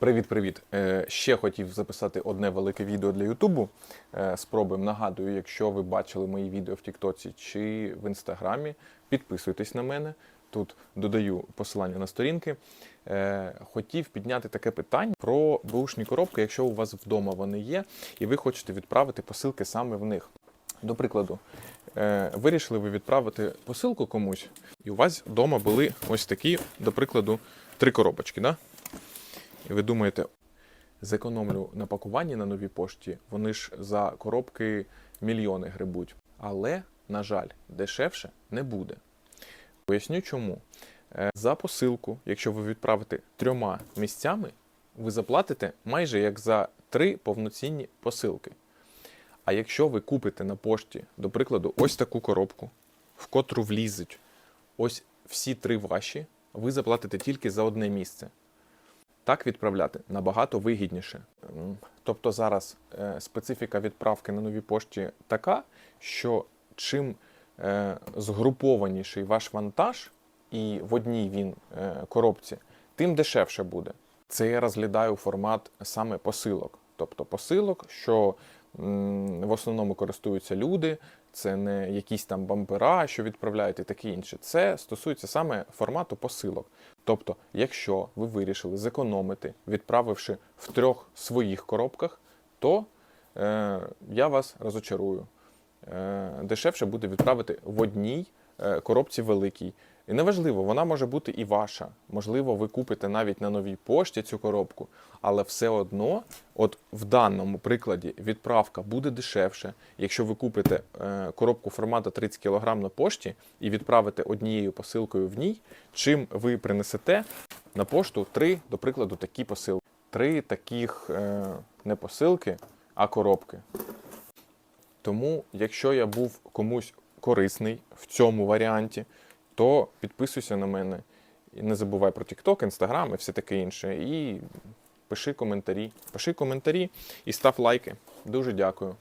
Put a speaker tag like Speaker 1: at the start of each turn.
Speaker 1: Привіт-привіт! Е, Ще хотів записати одне велике відео для Ютубу. Е, Спробуємо. Нагадую, якщо ви бачили мої відео в Тіктоці чи в Інстаграмі, підписуйтесь на мене. Тут додаю посилання на сторінки. Е, Хотів підняти таке питання про бушні коробки, якщо у вас вдома вони є, і ви хочете відправити посилки саме в них. До прикладу, вирішили ви відправити посилку комусь, і у вас вдома були ось такі, до прикладу, три коробочки. Да? І ви думаєте, зекономлю на пакуванні на новій пошті, вони ж за коробки мільйони грибуть. Але, на жаль, дешевше не буде. Поясню чому. Е, За посилку, якщо ви відправите трьома місцями, ви заплатите майже як за три повноцінні посилки. А якщо ви купите на пошті, до прикладу, ось таку коробку, в котру влізуть ось всі три ваші, ви заплатите тільки за одне місце. Так відправляти набагато вигідніше. Тобто зараз е, специфіка відправки на новій пошті така, що чим е, згрупованіший ваш вантаж, і в одній він е, коробці, тим дешевше буде. Це я розглядаю формат саме посилок. Тобто посилок, що в основному користуються люди, це не якісь там бампера, що відправляють і таке інше. Це стосується саме формату посилок. Тобто, якщо ви вирішили зекономити, відправивши в трьох своїх коробках, то е, я вас розочарую. Е, дешевше буде відправити в одній е, коробці великій. І неважливо, вона може бути і ваша. Можливо, ви купите навіть на новій пошті цю коробку, але все одно, от в даному прикладі, відправка буде дешевше. Якщо ви купите е, коробку формату 30 кг на пошті і відправите однією посилкою в ній, чим ви принесете на пошту три, до прикладу, такі посилки. Три таких е, не посилки, а коробки. Тому, якщо я був комусь корисний в цьому варіанті, то підписуйся на мене. І не забувай про TikTok, Instagram і все таке інше. І пиши коментарі. Пиши коментарі і став лайки. Дуже дякую.